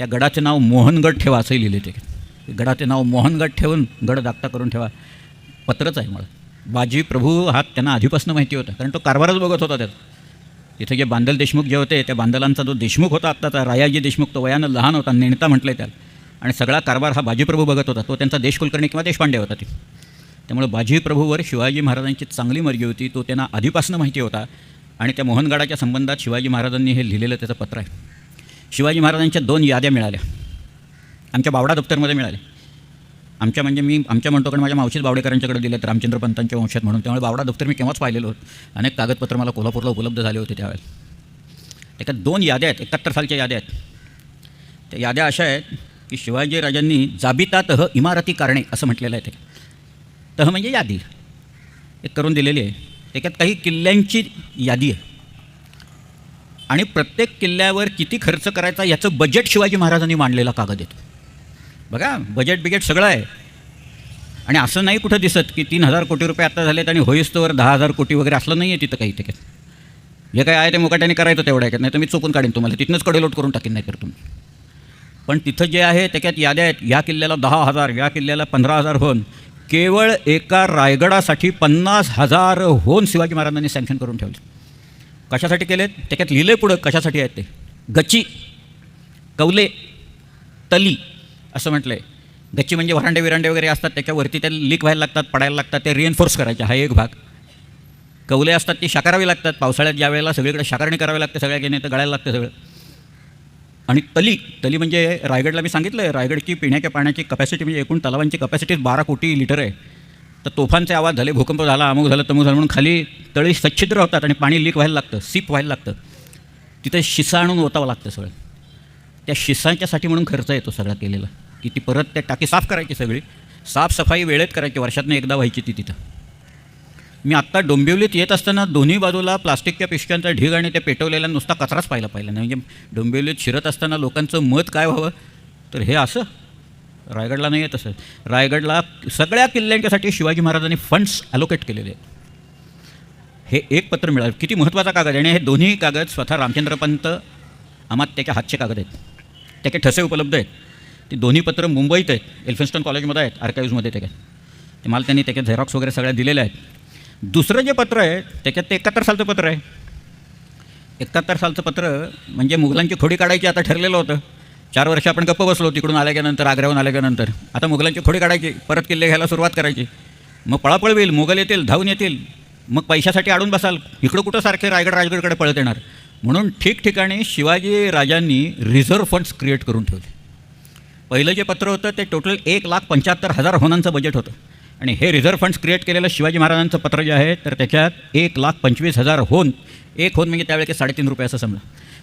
त्या गडाचे नाव मोहनगड ठेवा असंही लिहिले ते. गडाचे नाव मोहनगड ठेवून गड दाखता करून ठेवा. पत्रच आहे मला. बाजी प्रभू हा त्यांना आधीपासून माहिती होता कारण तो कारभारच बघत होता त्यात. तिथे जे बांदल देशमुख जे होते त्या बांदलांचा जो देशमुख होता आत्ताचा रायाजी देशमुख तो वयानं लहान होता नेणता म्हटलं त्याला. आणि सगळा कारभार हा बाजीप्रभू बघत होता. तो त्यांचा देशकुलकर्णी किंवा देशपांडे होता ते. त्यामुळे बाजीप्रभूवर शिवाजी महाराजांची चांगली मर्जी होती तो त्यांना आधीपासून माहिती होता. आणि त्या मोहनगडाच्या संबंधात शिवाजी महाराजांनी हे लिहिलेलं त्याचं पत्र आहे. शिवाजी महाराजांच्या दोन याद्या मिळाल्या. आमच्या बावडा दप्तरमध्ये मिळाल्या. आमच्या म्हणजे मी आमच्या म्हणतो कारण माझ्या मावशीच बावडेकरांच्याकडे दिलेत रामचंद्र पंतांच्या वंशात म्हणून. त्यामुळे बावडा दप्तर मी केव्हाच पाहिलेलो होतं. अनेक कागदपत्र मला कोल्हापूरला उपलब्ध झाले होते त्यावेळेला. त्याच्यात दोन याद्या आहेत एकाहत्तर सालच्या याद्या आहेत. त्या याद्या अशा आहेत की शिवाजी राजांनी जाबितातह इमारती कारणे असं म्हटलेलं आहे ते. तह म्हणजे यादी. एक करून दिलेली आहे. त्याच्यात काही किल्ल्यांची यादी आहे. आणि प्रत्येक किल्ल्यावर किती खर्च करायचा याचं बजेट शिवाजी महाराजांनी मांडलेला कागद येतो. बघा बजेट बिजेट सगळं आहे. आणि असं नाही कुठं दिसत की तीन हजार कोटी रुपये आता झालेत आणि होईस्तोवर दहा हजार कोटी वगैरे असलं नाही आहे तिथं काही त्याच्यात जे काय आहे ते मुकाट्याने करायचं तेवढं ह्याच्यात नाही तर मी चुकून काढीन तुम्हाला. तिथनंच कडेलोट करून टाकेन नाही तर तुम्ही. पण तिथं जे आहे त्याच्यात याद्या आहेत. या किल्ल्याला दहा हजार या किल्ल्याला पंधरा हजार होऊन केवळ एका रायगडासाठी पन्नास हजार होऊन शिवाजी महाराजांनी सँक्शन करून ठेवले. कशासाठी केलेत? त्याच्यात लिहिलं पुढं कशासाठी आहेत ते. गच्ची कवले तली असं म्हटलं आहे गच्ची म्हणजे वरांडे विरांडे वगैरे असतात त्याच्यावरती त्या लीक व्हायला लागतात पडायला लागतात ते रिएन्फोर्स करायचे हा एक भाग. कवले असतात ती शाकारावी लागतात पावसाळ्यात ज्या वेळेला सगळीकडे शाकारणी करावी लागते सगळ्या घेणे तर गळायला लागतं सगळं. आणि तली तली म्हणजे रायगडला मी सांगितलं आहे रायगडची पिण्याच्या पाण्याची कपॅसिटी म्हणजे एकूण तलावांची कपॅसिटी बारा कोटी लिटर आहे. तर तोफांचे आवाज झाले भूकंप झाला अमुक झालं तमुक झालं म्हणून खाली तळी सच्छिद्र होतात आणि पाणी लीक व्हायला लागतं सीप व्हायला लागतं. तिथे शिसा आणून ओतावं लागतं सगळं. त्या शिसांच्यासाठी म्हणून खर्च येतो सगळा केलेला. की ती परत त्या टाकी साफ करायची सगळी. साफसफाई वेळेत करायची वर्षातनं एकदा व्हायची ती तिथं. मी आत्ता डोंबिवलीत येत असताना दोन्ही बाजूला प्लास्टिकच्या पिशक्यांचा ढीग आणि त्या पेटवलेला नुसता कचराच पाहिला पाहिला नाही म्हणजे डोंबिवलीत शिरत असताना लोकांचं मत काय व्हावं? तर हे असं. रायगडला नाही आहे तसं. रायगडला सगळ्या किल्ल्यांच्यासाठी शिवाजी महाराजांनी फंड्स ॲलोकेट केलेले आहेत. हे एक पत्र मिळालं. किती महत्त्वाचा कागद आहे? आणि हे दोन्ही कागद स्वतः रामचंद्र पंत त्याच्या हातचे कागद आहेत. त्याचे ठसे उपलब्ध आहेत. ती दोन्ही पत्र मुंबईत आहेत. एल्फिन्स्टन कॉलेजमध्ये आहेत. आर्काईव्समध्ये त्याच्यात ते मला त्यांनी त्याच्यात झेरॉक्स वगैरे सगळ्या दिलेल्या आहेत. दुसरं जे पत्र आहे त्याच्यात ते एकाहत्तर सालचं पत्र आहे. एकाहत्तर सालचं पत्र म्हणजे मुघलांची खोडी काढायची आता ठरलेलं होतं. चार वर्ष आपण गप्प बसलो तिकडून आल्याच्यानंतर आग्र्याहून आल्याच्यानंतर आता मुघलांची खोडी काढायची परत किल्ले घ्यायला सुरुवात करायची. मग पळापळ होईल मुघल येतील धावून येतील. मग पैशासाठी अडून बसाल. इकडं कुठं सारखे रायगड राजगडकडे पळत येणार? म्हणून ठिकठिकाणी शिवाजी राजांनी रिझर्व्ह फंड्स क्रिएट करून ठेवले. पहिलं जे पत्र होतं ते टोटल एक लाख पंच्याहत्तर हजार होनांचं बजेट होतं. आणि हे रिझर्व्ह फंड्स क्रिएट केलेलं शिवाजी महाराजांचं पत्र जे आहे तर त्याच्यात एक लाख पंचवीस हजार होन एक होन म्हणजे त्यावेळेस साडेतीन रुपये असं समजा.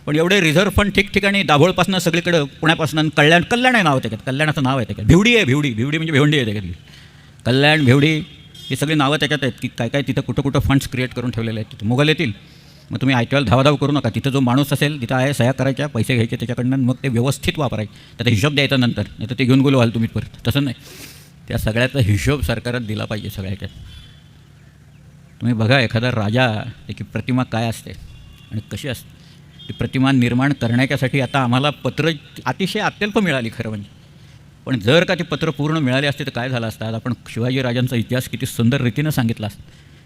पण एवढे रिझर्व्ह फंड ठिकठिकाणी दाभोळपासून सगळीकडं पुण्यापासून कल्याण कल्याण आहे नाव त्याच्यात कल्याणाचं नाव आहे त्याच्यात भिवडी आहे भिवडी. भिवडी म्हणजे भिवंडी आहे त्याच्यातली कल्याण भिवडी ही सगळी नावं त्याच्यात आहेत की काय काय तिथं कुठं कुठं फंड्स क्रिएट करून ठेवलेले आहेत. तिथं मुघल येतील. मग तुम्ही आयटीएल धावाधाव करू नका. तिथं जो माणूस असेल तिथं आहे सह्या करायच्या पैसे घ्यायचे त्याच्याकडनं मग ते व्यवस्थित वापरायचे. त्याचा हिशोब द्यायचा नंतर. नाही तर ते घेऊन गेलो व्हाल तुम्ही परत. तसं नाही. त्या सगळ्याचा हिशोब सरकारत दिला पाहिजे सगळ्याच्यात. तुम्ही बघा एखादा राजा त्याची प्रतिमा काय असते आणि कशी असते. प्रतिमा निर्माण करण्याच्यासाठी आता आम्हाला पत्र अतिशय अत्यल्प मिळाली खरं म्हणजे. पण जर का ते पत्र पूर्ण मिळाले असते तर काय झालं असतं? आज आपण शिवाजी राजांचा इतिहास किती सुंदर रीतीनं सांगितला असतं.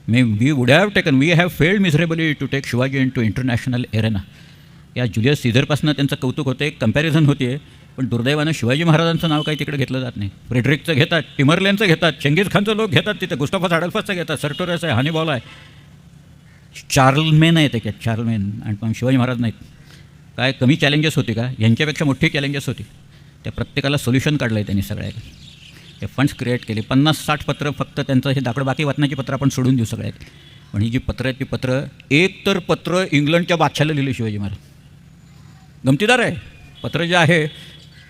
May we would have taken we have failed miserably to take Shivaji into international arena या जुलियस सीझरपासून त्यांचं कौतुक होते एक कंपॅरिझन होते पण दुर्दैवानं शिवाजी महाराजांचं नाव काही तिकडे घेतलं जात नाही. फ्रेडरिकचं घेतात टिमरलेनचं घेतात चंगीज खानचं लोक घेतात तिथं गुस्ताफा आडल्फाचं घेतात सर्टोरस आहे हानिबॉल आहे. चार्लमेन आहे त्याच्यात चार्लमेन आणि पण शिवाजी महाराज नाहीत. काय कमी चॅलेंजेस होती का? यांच्यापेक्षा मोठी चॅलेंजेस होती. त्या प्रत्येकाला सोल्युशन काढलं आहे त्यांनी सगळ्या ते फंड्स क्रिएट केले. पन्नास साठ पत्र फक्त त्यांचं हे दाखलं बाकी वाचनाची पत्र आपण सोडून देऊ सगळ्यात. पण ही जी पत्रं आहेत ती पत्रं एक तर पत्र इंग्लंडच्या बादशाला लिहिलं शिवाजी महाराज. गमतीदार आहे. पत्र जे आहे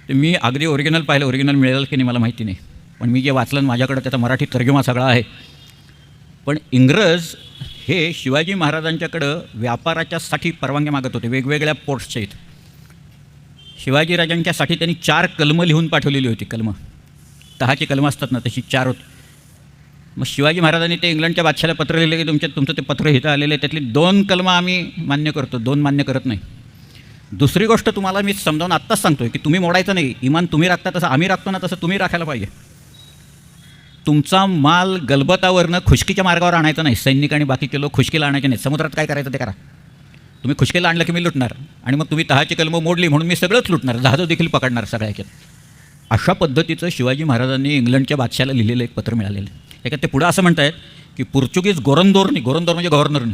ते मी अगदी ओरिजिनल पाहिलं. ओरिजिनल मिळेल की नाही मला माहिती नाही. पण मी जे वाचलं माझ्याकडं त्याचा मराठी तर्जुमा सगळा आहे. पण इंग्रज हे शिवाजी महाराजांच्याकडं व्यापाराच्यासाठी परवानग्या मागत होते. वेगवेगळ्या पोर्ट्सच्या इथं. शिवाजीराजांच्यासाठी त्यांनी चार कलमं लिहून पाठवलेली होती कलमं. दहाची कलमं असतात ना तशी चार होती. मग शिवाजी महाराजांनी ते इंग्लंडच्या बादशाला पत्र लिहिलं की तुमच्या तुमचं ते पत्र इथं आलेलं आहे. त्यातली दोन कलमं आम्ही मान्य करतो दोन मान्य करत नाही. दुसरी गोष्ट तुम्हाला मी समजावून आत्ताच सांगतोय की तुम्ही मोडायचं नाही. इमान तुम्ही राखता तसं आम्ही राखतो ना तसं तुम्ही राखायला पाहिजे. तुमचा माल गलबतावरनं खुशकीच्या मार्गावर आणायचा नाही. सैनिक आणि बाकीचे लोक खुशकीला आणायचे नाही समुद्रात काय करायचं ते करा. तुम्ही खुशकीला आणलं की मी लुटणार. आणि मग तुम्ही तहाची कलमं मोडली म्हणून मी सगळंच लुटणार. जहाजं देखील पकडणार सगळ्या अशा पद्धतीचं शिवाजी महाराजांनी इंग्लंडच्या बादशाला लिहिलेलं एक पत्र मिळालेलं आहे. एका ते पुढं असं म्हणत आहेत की पोर्चुगीज गोरंदोरनी गोरंदोर म्हणजे गव्हर्नरनी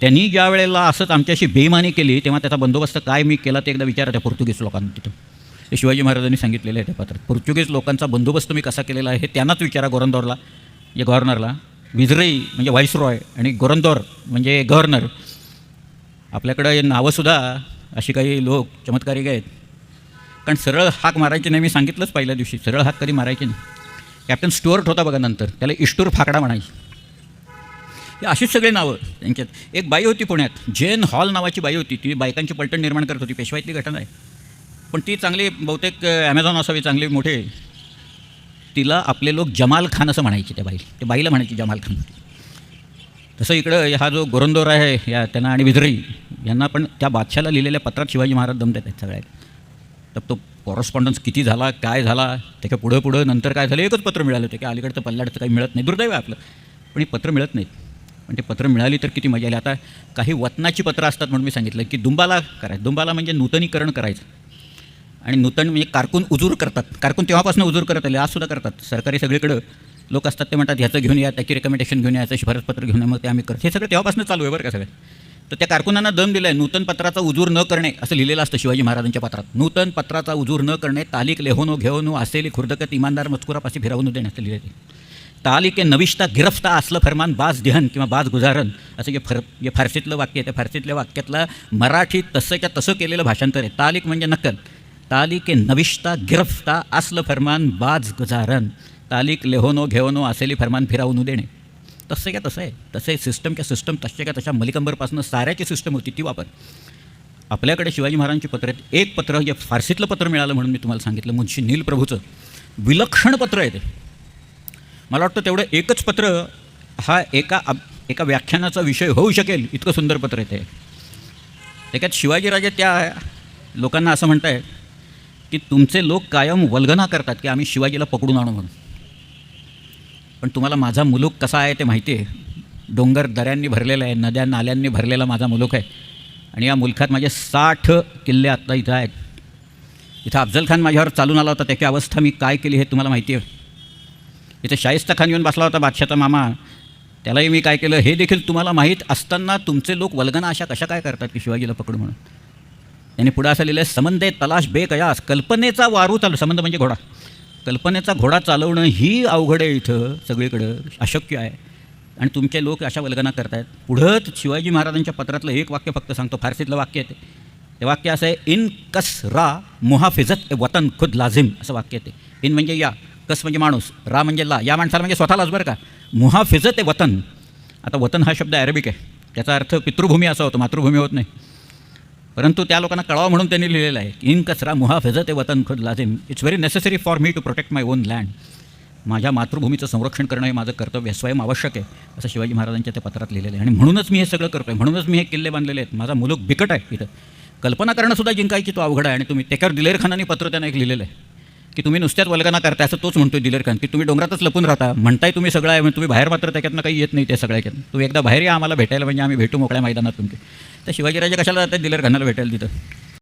त्यांनी ज्या वेळेला असंच आमच्याशी बेईमानी केली तेव्हा त्याचा बंदोबस्त काय मी केला ते एकदा विचारा त्या पोर्तुगीज लोकांना तिथं. ते शिवाजी महाराजांनी सांगितलेलं आहे त्या पात्रात पोर्तुगीज लोकांचा बंदोबस्त मी कसा केलेला आहे हे त्यांनाच विचारा गोरंदोरला म्हणजे गव्हर्नरला. विजरई म्हणजे व्हाईसरॉय आणि गोरंदोर म्हणजे गव्हर्नर. आपल्याकडं नावंसुद्धा अशी काही लोक चमत्कारिक आहेत. कारण सरळ हाक मारायची नाही मी सांगितलंच पहिल्या दिवशी सरळ हाक कधी मारायची नाही. कॅप्टन स्टुअर्ट होता बघा नंतर त्याला इष्टूर फाकडा म्हणायची. हे अशीच सगळी नावं त्यांच्यात. एक बाई होती पुण्यात जेन हॉल नावाची बाई होती ती बायकांची पलटण निर्माण करत होती पेशवाईतली घटना आहे. पण ती चांगली बहुतेक ॲमेझॉन असावी चांगली मोठे. तिला आपले लोक जमाल खान असं म्हणायचे त्या बाई ते बाईला म्हणायची जमाल खान. तसं इकडं हा जो गोरंदोर आहे या त्यांना आणि विजरी यांना पण त्या बादशाला लिहिलेल्या पत्रात शिवाजी महाराज दम देत आहेत सगळ्यात. तर तो कॉरस्पॉन्डन्स किती झाला काय झाला त्याच्या पुढं पुढं नंतर काय झालं एकच पत्र मिळालं होतं की अलीकडचं पल्ल्याडचं काही मिळत नाही दुर्दैव आहे आपलं. पण हे पत्र मिळत नाहीत. पण ते पत्र मिळाली तर किती मजा आली. आता काही वतनाची पत्रं असतात म्हणून मी सांगितलं की दुंबाला करायचं. दुंबाला म्हणजे नूतनीकरण करायचं. आणि नूतन म्हणजे कारकून उजूर करतात. कारकून तेव्हापासून उजूर करत आले आजसुद्धा करतात. सरकारी सगळीकडं लोक असतात ते म्हणतात ह्याचं घेऊन या त्याची रेकमेंडेशन घेऊन या याचं शिफारसपत्र घेऊन या मग ते आम्ही करतो. हे सगळं तेव्हापासून चालू आहे बरं का सगळं. तर त्या कारकुनांना दम दिला आहे नूतन पत्राचा उजूर न करणे असं लिहिलेलं असतं शिवाजी महाराजांच्या पत्रात. नूतन पत्राचा उजूर न करणे तालिक लेहोनो घेऊनो असेली खुर्दकत इमानदार मजकुरापाशी फिरवून देणे असं लिहिले तालिके नविष्ता गिरफ्ता असलं फरमान बाज दिहन किंवा बाज गुजारन असं जे फर जे फारसीतलं वाक्य आहे त्या फारसीतल्या वाक्यातलं मराठी तसंच्या तसं केलेलं भाषांतर आहे. तालिक म्हणजे नक्कल. तालिके नविश्ता गिरफ्ता असलं फरमान बाज गुजारन. तालिक लेहोनो घेवनो असेली फरमान फिरावून देणे. तसं का तसं आहे? तसं आहे सिस्टमच्या सिस्टम तसे का तशा मलिकंबरपासून साऱ्याची सिस्टम होती ती वापर. आपल्याकडे शिवाजी महाराजांची पत्र आहेत. एक पत्र जे फारसीतलं पत्र मिळालं म्हणून मी तुम्हाला सांगितलं मुंशी नीलप्रभूचं. विलक्षण पत्र आहे ते. मला वाटतं तेवढं एकच पत्र हा एका अब एका व्याख्यानाचा विषय होऊ शकेल. इतकं सुंदर पत्र आहे ते. त्याच्यात शिवाजीराजे त्या लोकांना असं म्हणत आहेत की तुमचे लोक कायम वल्गना करतात की आम्ही शिवाजीला पकडून आणू म्हणून. पण तुम्हाला माझा मुलूक कसा आहे ते माहिती आहे. डोंगर दऱ्यांनी भरलेला आहे नद्या नाल्यांनी भरलेला माझा मुलूक आहे. आणि या मुलखात माझे साठ किल्ले आत्ता इथं आहेत. इथं अफजल खान माझ्यावर चालून आला होता त्याची अवस्था मी काय केली हे तुम्हाला माहिती आहे. इथे शाहिस्ता खान येऊन बसला होता बादशाचा मामा. त्यालाही मी काय केलं हे देखील तुम्हाला माहीत असताना तुमचे लोक वल्गना अशा कशा काय करतात की शिवाजीला पकडू म्हणून? त्यांनी पुढं असं लिहिलं समंदे तलाश बेकयास कल्पनेचा वारू चालू संबंध म्हणजे घोडा. कल्पनेचा घोडा चालवणं ही अवघड आहे इथं सगळीकडं अशक्य आहे. आणि तुमचे लोक अशा वल्गना करतायत. पुढंच शिवाजी महाराजांच्या पत्रातलं एक वाक्य फक्त सांगतो फारसीतलं वाक्य आहे ते. वाक्य असं आहे इन कस रा मुहाफिजत ए वतन खुद लाझिम असं वाक्य ते. इन म्हणजे या कस म्हणजे माणूस रा म्हणजे ला. या माणसाला म्हणजे स्वतःलाच बरं का. मुहाफिजत ए वतन. आता वतन हा शब्द अरेबिक आहे. त्याचा अर्थ पितृभूमी असा होतो मातृभूमी होत नाही. परंतु त्या लोकांना कळावं म्हणून त्यांनी लिहिलेलं आहे इन कचरा मुहाफेज ते वतन खुद लाजिम. It's very necessary for me to protect my own land माझ्या मातृभूमीचं संरक्षण करणं हे माझं कर्तव्य स्वयं आवश्यक आहे असं शिवाजी महाराजांच्या त्या पत्रात लिहिलेलं आहे. आणि म्हणूनच मी हे सगळं करतो आहे म्हणूनच मी हे किल्ले बांधलेले आहेत. माझा मुलूक बिकट आहे इथं. कल्पना करणंसुद्धा जिंकायची तो अवघड आहे आणि तुम्ही त्याच्यावर दिलेर खानाने पत्र त्यांना एक लिहिलेलं आहे की तुम्ही नुसत्याच वल्गना करता असं तोच म्हणतो दिलेर खान की तुम्ही डोंगरातच लपून राहता म्हणताय तुम्ही सगळं आहे तुम्ही बाहेर मात्र त्याच्यातनं काही येत नाही त्या सगळ्याच्यात. तुम्ही एकदा बाहेर या आम्हाला भेटायला म्हणजे आम्ही भेटू मोकळ्या मैदानात तुमचे. तर शिवाजीराजे कशाला जातात? दिल्यावर घाणाला भेटायला तिथं.